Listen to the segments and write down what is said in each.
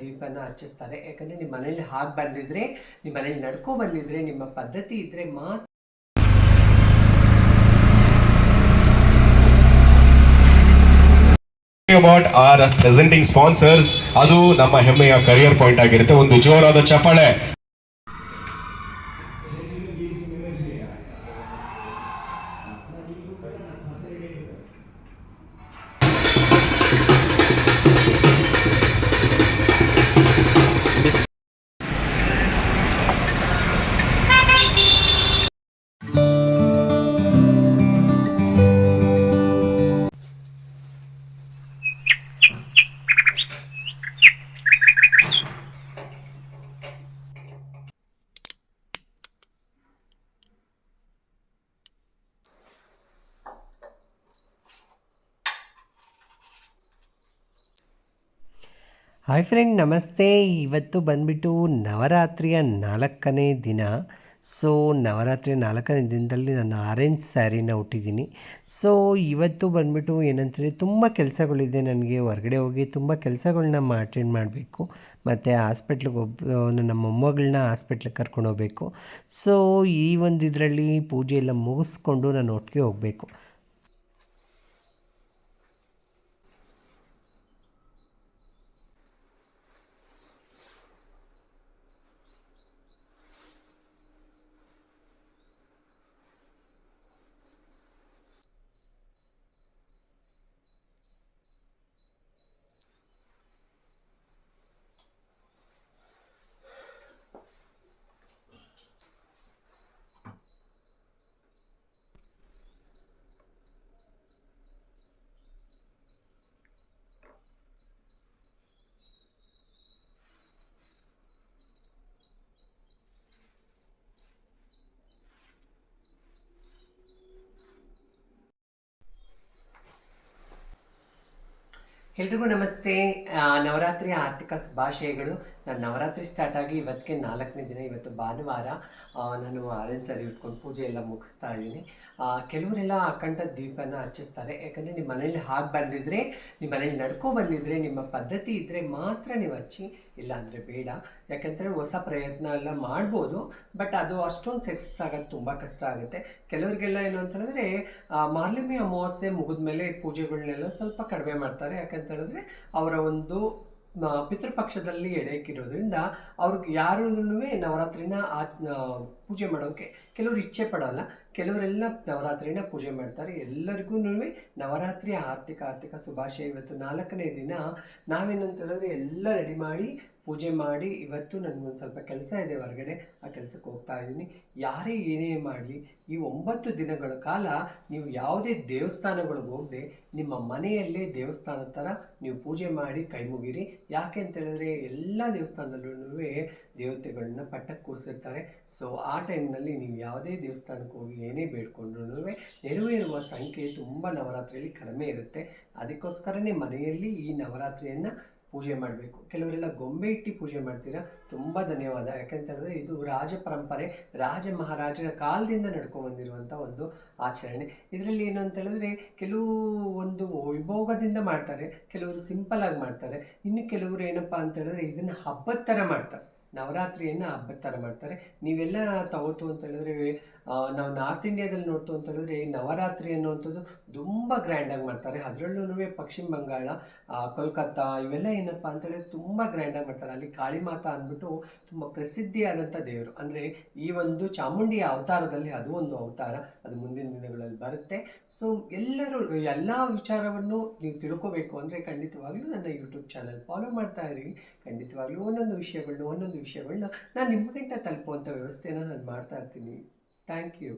ದೀಪನ ಹಚ್ಚಿಸ್ತಾರೆ. ಯಾಕಂದ್ರೆ ನಿಮ್ಮ ಮನೇಲಿ ಹಾಗೆ ಬಂದಿದ್ರೆ ನಿಮ್ಮ ಮನೇಲಿ ನಡ್ಕೊ ಬಂದಿದ್ರೆ, ನಿಮ್ಮ ಪದ್ಧತಿ ಇದ್ರೆ ಮಾತ್ರ ಅಬೌಟ್ ಆರ್ ಪ್ರೆಸೆಂಟಿಂಗ್ ಸ್ಪಾನ್ಸರ್ಸ್ ಅದು ನಮ್ಮ ಹೆಮ್ಮೆಯ ಕರಿಯರ್ ಪಾಯಿಂಟ್ ಆಗಿರುತ್ತೆ. ಒಂದು ಜೋರಾದ ಚಪ್ಪಾಳೆ. ಹಾಯ್ ಫ್ರೆಂಡ್ ನಮಸ್ತೆ. ಇವತ್ತು ಬಂದುಬಿಟ್ಟು ನವರಾತ್ರಿಯ ನಾಲ್ಕನೇ ದಿನ. ಸೊ ನವರಾತ್ರಿಯ ನಾಲ್ಕನೇ ದಿನದಲ್ಲಿ ನಾನು ಆರೆಂಜ್ ಸ್ಯಾರಿನ ಹುಟ್ಟಿದ್ದೀನಿ ಸೊ ಇವತ್ತು ಬಂದ್ಬಿಟ್ಟು ಏನಂತಂದರೆ ತುಂಬ ಕೆಲಸಗಳಿದೆ ನನಗೆ. ಹೊರಗಡೆ ಹೋಗಿ ತುಂಬ ಕೆಲಸಗಳನ್ನ ಅಟೆಂಡ್ ಮಾಡಬೇಕು. ಮತ್ತು ಹಾಸ್ಪಿಟ್ಲಿಗೆ ಒಬ್ಬ ನನ್ನ ಮೊಮ್ಮಗಳನ್ನ ಹಾಸ್ಪಿಟ್ಲಿಗೆ ಕರ್ಕೊಂಡು ಹೋಗಬೇಕು. ಸೊ ಈ ಒಂದು ಇದರಲ್ಲಿ ಪೂಜೆ ಎಲ್ಲ ಮುಗಿಸ್ಕೊಂಡು ನಾನು ಒಟ್ಟಿಗೆ ಹೋಗಬೇಕು. ಎಲ್ರಿಗೂ ನಮಸ್ತೆ. ನವರಾತ್ರಿಯ ಆರ್ಥಿಕ ಶುಭಾಶಯಗಳು. ನಾನು ನವರಾತ್ರಿ ಸ್ಟಾರ್ಟ್ ಆಗಿ ಇವತ್ತಿಗೆ ನಾಲ್ಕನೇ ದಿನ, ಇವತ್ತು ಭಾನುವಾರ ನಾನು ಆರೆಂಜ್ ಸರಿ ಉಟ್ಕೊಂಡು ಪೂಜೆ ಎಲ್ಲ ಮುಗಿಸ್ತಾ ಇದ್ದೀನಿ. ಕೆಲವರೆಲ್ಲ ಅಖಂಡ ದೀಪನ ಹಚ್ಚಿಸ್ತಾರೆ. ಯಾಕಂದರೆ ನಿಮ್ಮ ಮನೇಲಿ ಹಾಗೆ ಬಂದಿದ್ರೆ ನಿಮ್ಮ ಮನೇಲಿ ನಡ್ಕೊ ಬಂದಿದ್ರೆ, ನಿಮ್ಮ ಪದ್ಧತಿ ಇದ್ದರೆ ಮಾತ್ರ ನೀವು ಹಚ್ಚಿ, ಇಲ್ಲ ಅಂದರೆ ಬೇಡ. ಯಾಕಂದರೆ ಹೊಸ ಪ್ರಯತ್ನ ಎಲ್ಲ ಮಾಡ್ಬೋದು ಬಟ್ ಅದು ಅಷ್ಟೊಂದು ಸಕ್ಸಸ್ ಆಗೋದು ತುಂಬ ಕಷ್ಟ ಆಗುತ್ತೆ. ಕೆಲವರಿಗೆಲ್ಲ ಏನು ಅಂತೇಳಿದ್ರೆ ಮಾರ್ಲಿಮಿ ಅಮಾವಾಸ್ಯೆ ಮುಗಿದ್ಮೇಲೆ ಪೂಜೆಗಳನ್ನೆಲ್ಲ ಸ್ವಲ್ಪ ಕಡಿಮೆ ಮಾಡ್ತಾರೆ. ಯಾಕಂತ ಹೇಳಿದ್ರೆ ಅವರ ಒಂದು ಪಿತೃಪಕ್ಷದಲ್ಲಿ ಎಡೆಕಿರೋದ್ರಿಂದ ಅವ್ರಿಗೆ ಯಾರೂ ನವರಾತ್ರಿನ ಆ, ಪೂಜೆ ಮಾಡೋಕ್ಕೆ ಕೆಲವರು ಇಚ್ಛೆ ಪಡೋಲ್ಲ. ಕೆಲವರೆಲ್ಲ ನವರಾತ್ರಿನ ಪೂಜೆ ಮಾಡ್ತಾರೆ. ಎಲ್ಲರಿಗೂ ನವರಾತ್ರಿಯ ಆರ್ಥಿಕ ಆರ್ಥಿಕ ಶುಭಾಶಯ. ಇವತ್ತು ನಾಲ್ಕನೇ ದಿನ ನಾವೇನಂತ ಹೇಳಿದ್ರೆ ಎಲ್ಲ ರೆಡಿ ಮಾಡಿ ಪೂಜೆ ಮಾಡಿ ಇವತ್ತು ನನಗೊಂದು ಸ್ವಲ್ಪ ಕೆಲಸ ಇದೆ ಹೊರಗಡೆ, ಆ ಕೆಲಸಕ್ಕೆ ಹೋಗ್ತಾ ಇದ್ದೀನಿ ಯಾರೇ ಏನೇ ಮಾಡಲಿ, ಈ ಒಂಬತ್ತು ದಿನಗಳ ಕಾಲ ನೀವು ಯಾವುದೇ ದೇವಸ್ಥಾನಗಳಿಗೆ ಹೋಗದೆ, ನಿಮ್ಮ ಮನೆಯಲ್ಲೇ ದೇವಸ್ಥಾನದ ಥರ ನೀವು ಪೂಜೆ ಮಾಡಿ ಕೈ ಮುಗಿರಿ. ಯಾಕೆ ಅಂತ ಹೇಳಿದ್ರೆ, ಎಲ್ಲ ದೇವಸ್ಥಾನದಲ್ಲೂ ದೇವತೆಗಳನ್ನ ಪಟ್ಟಕ್ಕೆ ಕೂರಿಸಿರ್ತಾರೆ. ಸೊ ಆ ಟೈಮ್ನಲ್ಲಿ ನೀವು ಯಾವುದೇ ದೇವಸ್ಥಾನಕ್ಕೆ ಹೋಗಿ ಏನೇ ಬೇಡ್ಕೊಂಡ್ರು ನೆರವೇರುವ ಸಂಖ್ಯೆ ತುಂಬ ನವರಾತ್ರಿಯಲ್ಲಿ ಕಡಿಮೆ ಇರುತ್ತೆ. ಅದಕ್ಕೋಸ್ಕರನೇ ಮನೆಯಲ್ಲಿ ಈ ನವರಾತ್ರಿಯನ್ನು ಪೂಜೆ ಮಾಡಬೇಕು. ಕೆಲವರೆಲ್ಲ ಗೊಂಬೆ ಇಟ್ಟು ಪೂಜೆ ಮಾಡ್ತೀರಾ? ತುಂಬ ಧನ್ಯವಾದ. ಯಾಕಂತ ಹೇಳಿದ್ರೆ ಇದು ರಾಜ ಪರಂಪರೆ, ರಾಜ ಮಹಾರಾಜರ ಕಾಲದಿಂದ ನಡ್ಕೊಂಡು ಬಂದಿರುವಂಥ ಒಂದು ಆಚರಣೆ. ಇದರಲ್ಲಿ ಏನು ಅಂತ ಹೇಳಿದ್ರೆ ಕೆಲವು ಒಂದು ವೈಭೋಗದಿಂದ ಮಾಡ್ತಾರೆ, ಕೆಲವರು ಸಿಂಪಲ್ ಆಗಿ ಮಾಡ್ತಾರೆ. ಇನ್ನು ಕೆಲವರು ಏನಪ್ಪ ಅಂತ ಹೇಳಿದ್ರೆ ಇದನ್ನು ಹಬ್ಬದ ಥರ ಮಾಡ್ತಾರೆ. ನವರಾತ್ರಿಯನ್ನು ಹಬ್ಬದ ಥರ ಮಾಡ್ತಾರೆ. ನೀವೆಲ್ಲ ತಗೋತು ಅಂತ ಹೇಳಿದ್ರೆ ನಾವು ನಾರ್ತ್ ಇಂಡಿಯಾದಲ್ಲಿ ನೋಡ್ತು ಅಂತ ಹೇಳಿದ್ರೆ ನವರಾತ್ರಿ ಅನ್ನುವಂಥದ್ದು ತುಂಬ ಗ್ರ್ಯಾಂಡಾಗಿ ಮಾಡ್ತಾರೆ. ಅದರಲ್ಲೂ ಪಶ್ಚಿಮ ಬಂಗಾಳ ಕೋಲ್ಕತ್ತಾ ಇವೆಲ್ಲ ಏನಪ್ಪ ಅಂತ ಹೇಳಿದ್ರೆ ತುಂಬ ಗ್ರ್ಯಾಂಡಾಗಿ ಮಾಡ್ತಾರೆ. ಅಲ್ಲಿ ಕಾಳಿ ಮಾತಾ ಅಂದ್ಬಿಟ್ಟು ತುಂಬ ಪ್ರಸಿದ್ಧಿಯಾದಂಥ ದೇವರು. ಅಂದರೆ ಈ ಒಂದು ಚಾಮುಂಡಿಯ ಅವತಾರದಲ್ಲಿ ಅದು ಒಂದು ಅವತಾರ. ಅದು ಮುಂದಿನ ದಿನಗಳಲ್ಲಿ ಬರುತ್ತೆ. ಸೊ ಎಲ್ಲರೂ, ಎಲ್ಲ ವಿಚಾರವನ್ನು ನೀವು ತಿಳ್ಕೋಬೇಕು ಅಂದರೆ ಖಂಡಿತವಾಗ್ಲೂ ನನ್ನ ಯೂಟ್ಯೂಬ್ ಚಾನಲ್ ಫಾಲೋ ಮಾಡ್ತಾ ಇರಿ. ಖಂಡಿತವಾಗ್ಲೂ ಒಂದೊಂದು ವಿಷಯಗಳನ್ನ ಒಂದೊಂದು ವಿಷಯಗಳನ್ನ ನಾನು ನಿಮ್ಮ ತಲುಪುವಂಥ ವ್ಯವಸ್ಥೆನ ನಾನು ಮಾಡ್ತಾ ಇರ್ತೀನಿ. ಥ್ಯಾಂಕ್ ಯು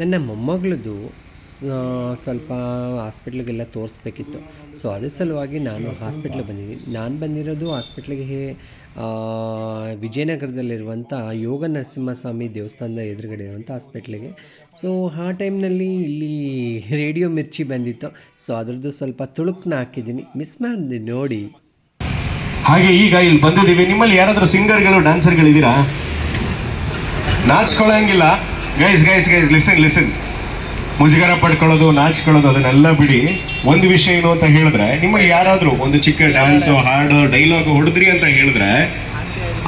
ನನ್ನ ಮೊಮ್ಮಗಳದ್ದು ಸ್ವಲ್ಪ ಹಾಸ್ಪಿಟ್ಲಿಗೆಲ್ಲ ತೋರಿಸ್ಬೇಕಿತ್ತು. ಸೊ ಅದ್ರ ಸಲುವಾಗಿ ನಾನು ಹಾಸ್ಪಿಟ್ಲಿಗೆ ಬಂದಿದ್ದೀನಿ. ನಾನು ಬಂದಿರೋದು ಹಾಸ್ಪಿಟ್ಲಿಗೆ ವಿಜಯನಗರದಲ್ಲಿರುವಂಥ ಯೋಗ ನರಸಿಂಹಸ್ವಾಮಿ ದೇವಸ್ಥಾನದ ಎದುರುಗಡೆ ಇರುವಂಥ ಹಾಸ್ಪಿಟ್ಲಿಗೆ. ಸೊ ಆ ಟೈಮ್ನಲ್ಲಿ ಇಲ್ಲಿ ರೇಡಿಯೋ ಮಿರ್ಚಿ ಬಂದಿತ್ತು. ಸೊ ಅದರದ್ದು ಸ್ವಲ್ಪ ತುಳುಕ್ನ ಹಾಕಿದ್ದೀನಿ. ಮಿಸ್ ಮಾಡಿದೆ ನೋಡಿ. ಹಾಗೆ ಈಗ ಇಲ್ಲಿ ಬಂದಿದ್ದೀವಿ. ನಿಮ್ಮಲ್ಲಿ ಯಾರಾದರೂ ಸಿಂಗರ್ಗಳು ಡ್ಯಾನ್ಸರ್ಗಳಿದ್ದೀರಾ ನಾಚ್ಕೊಳ್ಳಂಗಿಲ್ಲ guys guys guys listen listen ಮುಜುಗರ ಪಡ್ಕೊಳ್ಳೋದು, ನಾಚ್ಕೊಳ್ಳೋದು, ಅದನ್ನೆಲ್ಲ ಬಿಡಿ. ಒಂದು ವಿಷಯ ಏನು ಅಂತ ಹೇಳಿದ್ರೆ, ನಿಮ್ಮಲ್ಲಿ ಯಾರಾದರೂ ಒಂದು ಚಿಕ್ಕ ಡ್ಯಾನ್ಸು ಹಾಡು ಡೈಲಾಗ್ ಹೊಡೆದ್ರಿ ಅಂತ ಹೇಳಿದ್ರೆ,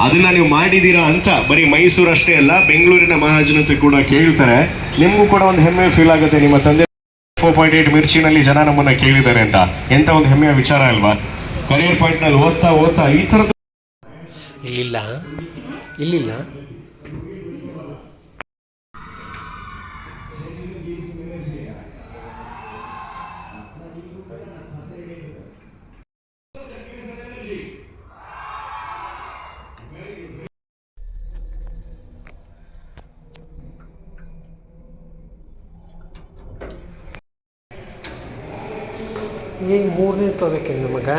ಅದನ್ನ ನೀವು ಮಾಡಿದ್ದೀರಾ ಅಂತ ಬರೀ ಮೈಸೂರು ಅಷ್ಟೇ ಅಲ್ಲ, ಬೆಂಗಳೂರಿನ ಮಹಾಜನತೆ ಕೂಡ ಕೇಳ್ತಾರೆ. ನಿಮಗೂ ಕೂಡ ಒಂದು ಹೆಮ್ಮೆ ಫೀಲ್ ಆಗುತ್ತೆ. ನಿಮ್ಮ ತಂದೆ ಫೋರ್ ಪಾಯಿಂಟ್ ಏಟ್ ಮಿರ್ಚಿನಲ್ಲಿ ಜನ ನಮ್ಮನ್ನು ಕೇಳಿದ್ದಾರೆ ಅಂತ. ಎಂತ ಒಂದು ಹೆಮ್ಮೆಯ ವಿಚಾರ ಅಲ್ವಾ? ಕರಿಯರ್ ಪಾಯಿಂಟ್ನಲ್ಲಿ ಓದ್ತಾ ಓದ್ತಾ ಈ ತರದ ಇಲ್ಲಿಲ್ಲ. ಇಲ್ಲಿಲ್ಲ. ಈಗ ಮೂರನೇ ತಗೋಬೇಕೇನು ಮಗ?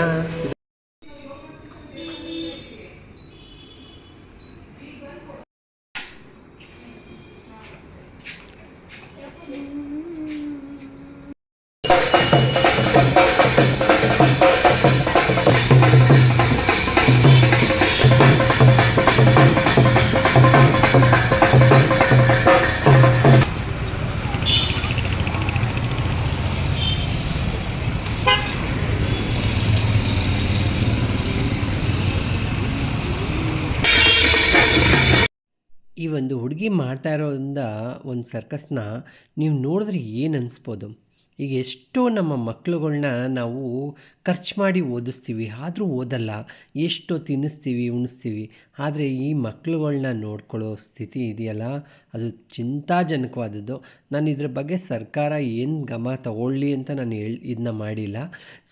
ಹುಡುಗಿ ಮಾಡ್ತಾ ಇರೋದ್ರಿಂದ ಒಂದು ಸರ್ಕಸ್ನ ನೀವು ನೋಡಿದ್ರೆ ಏನು ಅನಿಸ್ಬೋದು? ಈಗ ಎಷ್ಟೋ ನಮ್ಮ ಮಕ್ಕಳುಗಳನ್ನ ನಾವು ಖರ್ಚು ಮಾಡಿ ಓದಿಸ್ತೀವಿ, ಆದರೂ ಓದಲ್ಲ, ಎಷ್ಟೋ ತಿನ್ನಿಸ್ತೀವಿ, ಉಣಿಸ್ತೀವಿ. ಆದರೆ ಈ ಮಕ್ಕಳುಗಳನ್ನ ನೋಡ್ಕೊಳ್ಳೋ ಸ್ಥಿತಿ ಇದೆಯಲ್ಲ? ಅದು ಚಿಂತಾಜನಕವಾದದ್ದು. ನಾನು ಇದ್ರ ಬಗ್ಗೆ ಸರ್ಕಾರ ಏನು ಗಮ ತಗೊಳ್ಳಿ ಅಂತ ನಾನು ಹೇಳಿ ಇದನ್ನ ಮಾಡಿಲ್ಲ.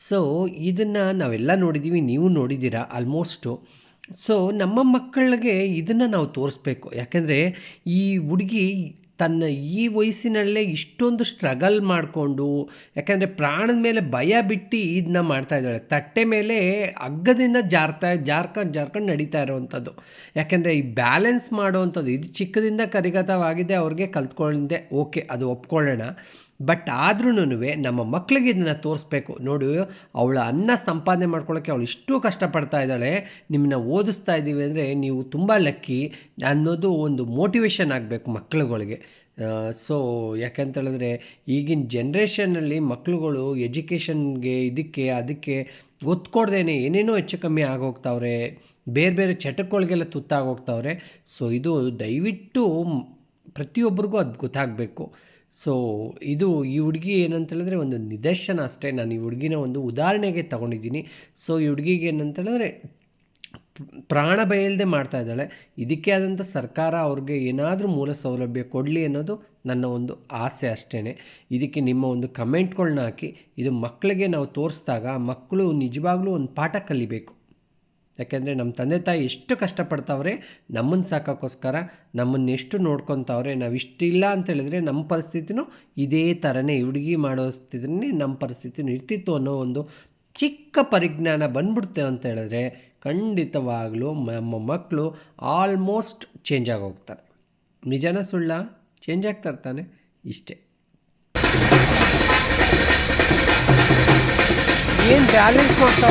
ಸೊ ಇದನ್ನು ನಾವೆಲ್ಲ ನೋಡಿದ್ದೀವಿ ನೀವು ನೋಡಿದ್ದೀರಾ? ಆಲ್ಮೋಸ್ಟು ಸೊ ನಮ್ಮ ಮಕ್ಕಳಿಗೆ ಇದನ್ನು ನಾವು ತೋರಿಸ್ಬೇಕು. ಯಾಕೆಂದರೆ ಈ ಹುಡುಗಿ ತನ್ನ ಈ ವಯಸ್ಸಿನಲ್ಲೇ ಇಷ್ಟೊಂದು ಸ್ಟ್ರಗಲ್ ಮಾಡಿಕೊಂಡು, ಯಾಕೆಂದರೆ ಪ್ರಾಣದ ಮೇಲೆ ಭಯ ಬಿಟ್ಟು ಇದನ್ನ ಮಾಡ್ತಾ ಇದ್ದಾಳೆ. ತಟ್ಟೆ ಮೇಲೆ ಹಗ್ಗದಿಂದ ಜಾರ್ತಾ, ಜಾರ್ಕೊಂಡು ಜಾರ್ಕೊಂಡು ನಡೀತಾ ಇರೋವಂಥದ್ದು. ಯಾಕೆಂದರೆ ಈ ಬ್ಯಾಲೆನ್ಸ್ ಮಾಡುವಂಥದ್ದು, ಇದು ಚಿಕ್ಕದಿಂದ ಕರಿಗತವಾಗಿದೆ, ಅವ್ರಿಗೆ ಕಲ್ತ್ಕೊಂಡಿದ್ದೆ ಓಕೆ ಅದು ಒಪ್ಕೊಳ್ಳೋಣ. ಬಟ್ ಆದ್ರೂ ನಮ್ಮ ಮಕ್ಕಳಿಗೆ ಇದನ್ನು ತೋರಿಸ್ಬೇಕು. ನೋಡಿ, ಅವಳ ಅನ್ನ ಸಂಪಾದನೆ ಮಾಡ್ಕೊಳ್ಳೋಕ್ಕೆ ಅವಳು ಇಷ್ಟು ಕಷ್ಟಪಡ್ತಾ ಇದ್ದಾಳೆ. ನಿಮ್ಮನ್ನ ಓದಿಸ್ತಾ ಇದ್ದೀವಿ ಅಂದರೆ ನೀವು ತುಂಬ ಲಕ್ಕಿ ಅನ್ನೋದು ಒಂದು ಮೋಟಿವೇಶನ್ ಆಗಬೇಕು ಮಕ್ಕಳುಗಳಿಗೆ ಸೊ ಯಾಕೆಂತೇಳಿದ್ರೆ ಈಗಿನ ಜನ್ರೇಷನಲ್ಲಿ ಮಕ್ಕಳುಗಳು ಎಜುಕೇಷನ್ಗೆ ಇದಕ್ಕೆ ಅದಕ್ಕೆ ಒತ್ತು ಕೊಡ್ದೇನೆ ಏನೇನೋ ಹೆಚ್ಚು ಕಮ್ಮಿ ಆಗೋಗ್ತಾವ್ರೆ. ಬೇರೆ ಬೇರೆ ಚಟಕ್ಕೊಳಗೆಲ್ಲ ತುತ್ತಾಗೋಗ್ತಾವ್ರೆ. ಸೊ ಇದು ದಯವಿಟ್ಟು ಪ್ರತಿಯೊಬ್ಬರಿಗೂ ಅದು ಗೊತ್ತಾಗಬೇಕು. ಸೊ ಇದು ಈ ಹುಡುಗಿ ಏನಂತ ಹೇಳಿದ್ರೆ ಒಂದು ನಿದರ್ಶನ ಅಷ್ಟೇ. ನಾನು ಈ ಹುಡುಗಿನ ಒಂದು ಉದಾಹರಣೆಗೆ ತಗೊಂಡಿದ್ದೀನಿ. ಸೊ ಈ ಹುಡುಗಿಗೆ ಏನಂತ ಹೇಳಿದ್ರೆ ಪ್ರಾಣ ಬಯಲ್ದೆ ಮಾಡ್ತಾ ಇದ್ದಾಳೆ. ಇದಕ್ಕೆ ಆದಂಥ ಸರ್ಕಾರ ಅವ್ರಿಗೆ ಏನಾದರೂ ಮೂಲ ಸೌಲಭ್ಯ ಕೊಡಲಿ ಅನ್ನೋದು ನನ್ನ ಒಂದು ಆಸೆ ಅಷ್ಟೇ ಇದಕ್ಕೆ ನಿಮ್ಮ ಒಂದು ಕಮೆಂಟ್ಗಳನ್ನ ಹಾಕಿ, ಇದು ಮಕ್ಕಳಿಗೆ ನಾವು ತೋರಿಸಿದಾಗ ಮಕ್ಕಳು ನಿಜವಾಗ್ಲೂ ಒಂದು ಪಾಠ ಕಲಿಬೇಕು. ಯಾಕೆಂದರೆ ನಮ್ಮ ತಂದೆ ತಾಯಿ ಎಷ್ಟು ಕಷ್ಟಪಡ್ತಾವ್ರೆ ನಮ್ಮನ್ನು ಸಾಕೋಕ್ಕೋಸ್ಕರ, ನಮ್ಮನ್ನು ಎಷ್ಟು ನೋಡ್ಕೊತಾವ್ರೆ ನಾವು ಇಷ್ಟಿಲ್ಲ ಅಂತ ಹೇಳಿದ್ರೆ ನಮ್ಮ ಪರಿಸ್ಥಿತಿನೂ ಇದೇ ಥರನೇ ಹುಡುಗಿ ಮಾಡೋ ಸ್ಥಿತಿನೇ ನಮ್ಮ ಪರಿಸ್ಥಿತಿನೂ ಇರ್ತಿತ್ತು ಅನ್ನೋ ಒಂದು ಚಿಕ್ಕ ಪರಿಜ್ಞಾನ ಬಂದ್ಬಿಡ್ತೇವೆ ಅಂತ ಹೇಳಿದ್ರೆ ಖಂಡಿತವಾಗಲೂ ನಮ್ಮ ಮಕ್ಕಳು ಆಲ್ಮೋಸ್ಟ್ ಚೇಂಜ್ ಆಗೋಗ್ತಾರೆ. ನಿಜನ ಸುಳ್ಳ? ಚೇಂಜ್ ಆಗ್ತಾ ಇಷ್ಟೇ. ಏನು ಬ್ಯಾಲೆನ್ಸ್ ಮಾಡ್ತಾ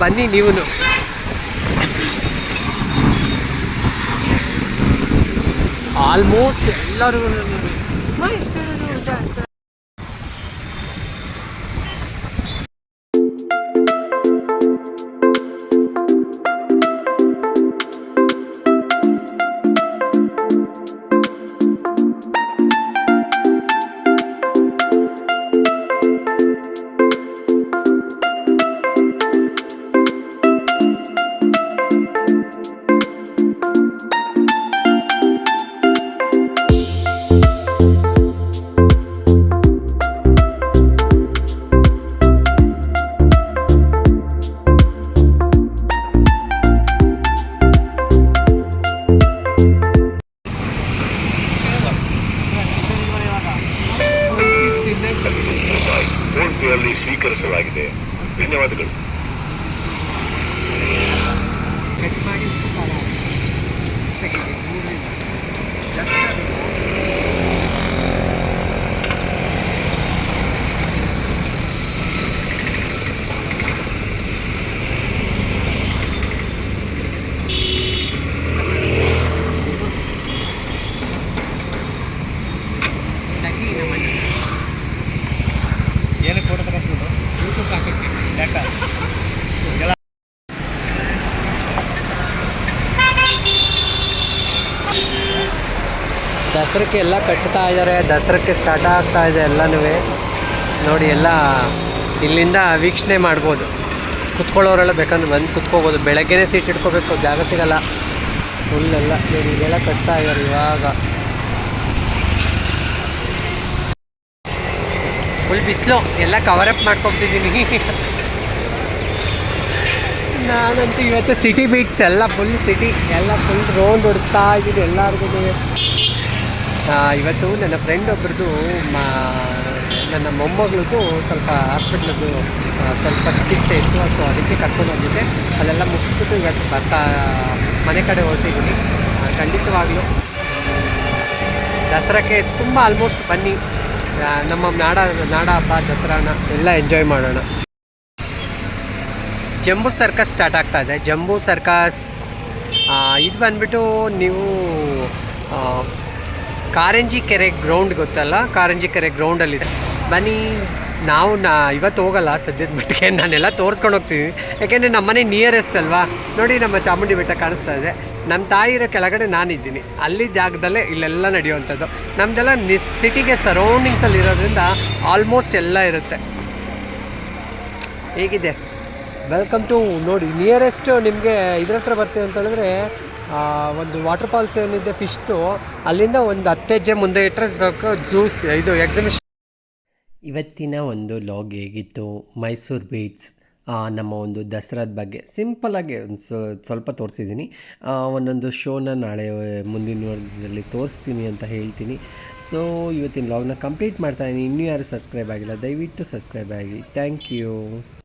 ಬನ್ನಿ ನೀವು ಆಲ್ಮೋಸ್ಟ್ ಎಲ್ಲರೂ ನಮಸ್ತೆ ಧನ್ಯವಾದಗಳು ದಸರಕ್ಕೆ ಎಲ್ಲ ಕಟ್ತಾ ಇದ್ದಾರೆ. ದಸರಕ್ಕೆ ಸ್ಟಾರ್ಟ್ ಆಗ್ತಾ ಇದೆ ಎಲ್ಲನೂ. ನೋಡಿ, ಎಲ್ಲ ಇಲ್ಲಿಂದ ವೀಕ್ಷಣೆ ಮಾಡ್ಬೋದು. ಕುತ್ಕೊಳ್ಳೋರೆಲ್ಲ ಬೇಕಂದ್ರೆ ಬಂದು ಕುತ್ಕೋಬೋದು. ಬೆಳಗ್ಗೆನೇ ಸೀಟ್ ಇಟ್ಕೋಬೇಕು, ಜಾಗ ಸಿಗಲ್ಲ. ಫುಲ್ಲೆಲ್ಲ ನೋಡಿ, ಇಲ್ಲೆಲ್ಲ ಕಟ್ತಾ ಇದ್ದಾರೆ ಇವಾಗ. ಫುಲ್ ಬಿಸಿಲು. ಎಲ್ಲ ಕವರ್ ಅಪ್ ಮಾಡ್ಕೊತಿದ್ದೀನಿ ನಾನಂತೂ ಇವತ್ತು ಸಿಟಿ ಬೀಟ್ಸ್ ಎಲ್ಲ ಫುಲ್ ಸಿಟಿ ಎಲ್ಲ ಫುಲ್ ರೌಂಡ್ ಹೊಡ್ತಾ ಇದ್ದೀನಿ ಎಲ್ಲರಿಗೂ ಇವತ್ತು ನನ್ನ ಫ್ರೆಂಡ್ ಒಬ್ರದ್ದು, ಮಾ, ನನ್ನ ಮೊಮ್ಮಗಳಿಗೂ ಸ್ವಲ್ಪ ಹಾಸ್ಪಿಟ್ಲದ್ದು ಸ್ವಲ್ಪ ಚಿಕಿತ್ಸೆ ಇತ್ತು. ಸೊ ಅದಕ್ಕೆ ಕರ್ಕೊಂಡು ಹೋಗಿದ್ದೆ ಅದೆಲ್ಲ ಮುಗಿಸ್ಬಿಟ್ಟು ಇವತ್ತು ಬರ್ತಾ, ಮನೆ ಕಡೆ ಹೊರಟಿದ್ದೀನಿ. ಖಂಡಿತವಾಗಲೂ. ದಸರಾಕ್ಕೆ ತುಂಬ ಆಲ್ಮೋಸ್ಟ್ ಬನ್ನಿ. ನಮ್ಮ ನಾಡ ನಾಡ ಹಬ್ಬ, ದಸರಾನ ಎಲ್ಲ ಎಂಜಾಯ್ ಮಾಡೋಣ. ಜಂಬೂ ಸರ್ಕಸ್ ಸ್ಟಾರ್ಟ್ ಆಗ್ತಾ ಇದೆ. ಜಂಬೂ ಸರ್ಕಸ್ ಇದು ಬಂದ್ಬಿಟ್ಟು ನೀವು ಕಾರಂಜಿ ಕೆರೆ ಗ್ರೌಂಡ್ ಗೊತ್ತಲ್ಲ? ಕಾರಂಜಿ ಕೆರೆ ಗ್ರೌಂಡಲ್ಲಿದೆ ಬನ್ನಿ, ನಾವು ನಾ ಇವತ್ತು ಹೋಗಲ್ಲ ಸದ್ಯದ ಮಟ್ಟಿಗೆ. ನಾನೆಲ್ಲ ತೋರಿಸ್ಕೊಂಡು ಹೋಗ್ತೀನಿ. ಯಾಕೆಂದರೆ ನಮ್ಮನೆ ನಿಯರೆಸ್ಟ್ ಅಲ್ವಾ? ನೋಡಿ ನಮ್ಮ ಚಾಮುಂಡಿ ಬೆಟ್ಟ ಕಾಣಿಸ್ತಾ ಇದೆ. ನಮ್ಮ ತಾಯಿ ಇರೋ ಕೆಳಗಡೆ ನಾನಿದ್ದೀನಿ. ಅಲ್ಲಿ ಜಾಗದಲ್ಲೇ ಇಲ್ಲೆಲ್ಲ ನಡೆಯುವಂಥದ್ದು. ನಮ್ಮದೆಲ್ಲ ನಿ ಸಿಟಿಗೆ ಸರೌಂಡಿಂಗ್ಸಲ್ಲಿ ಇರೋದ್ರಿಂದ ಆಲ್ಮೋಸ್ಟ್ ಎಲ್ಲ ಇರುತ್ತೆ. ಹೇಗಿದೆ? ವೆಲ್ಕಮ್ ಟು ನೋಡಿ ನಿಯರೆಸ್ಟ್ ನಿಮಗೆ ಇದ್ರ ಹತ್ರ ಬರ್ತೀವಿ ಅಂತ ಹೇಳಿದ್ರೆ ಒಂದು ವಾಟರ್ ಫಾಲ್ಸ್ ಏನಿದೆ ಫಿಶ್ದು ಅಲ್ಲಿಂದ ಒಂದು ಹತ್ತು ಹೆಜ್ಜೆ ಮುಂದೆ ಇಟ್ಟರೆ ಜ್ಯೂಸ್ ಇದು ಎಕ್ಸಿಬಿಷನ್ ಇವತ್ತಿನ ಒಂದು ಲಾಗ್ ಹೇಗಿತ್ತು? ಮೈಸೂರು ಬೀಟ್ಸ್ ನಮ್ಮ ಒಂದು ದಸರಾದ ಬಗ್ಗೆ ಸಿಂಪಲಾಗಿ ಒಂದು ಸ್ವಲ್ಪ ತೋರಿಸಿದ್ದೀನಿ. ಒಂದೊಂದು ಶೋನ ನಾಳೆ ಮುಂದಿನ ವರ್ಷದಲ್ಲಿ ತೋರಿಸ್ತೀನಿ ಅಂತ ಹೇಳ್ತೀನಿ. ಸೊ ಇವತ್ತಿನ ಲಾಗ್ನ ಕಂಪ್ಲೀಟ್ ಮಾಡ್ತಾಯಿದ್ದೀನಿ ಇನ್ನೂ ಯಾರು ಸಬ್ಸ್ಕ್ರೈಬ್ ಆಗಿಲ್ಲ, ದಯವಿಟ್ಟು ಸಬ್ಸ್ಕ್ರೈಬ್ ಆಗಿ. Thank you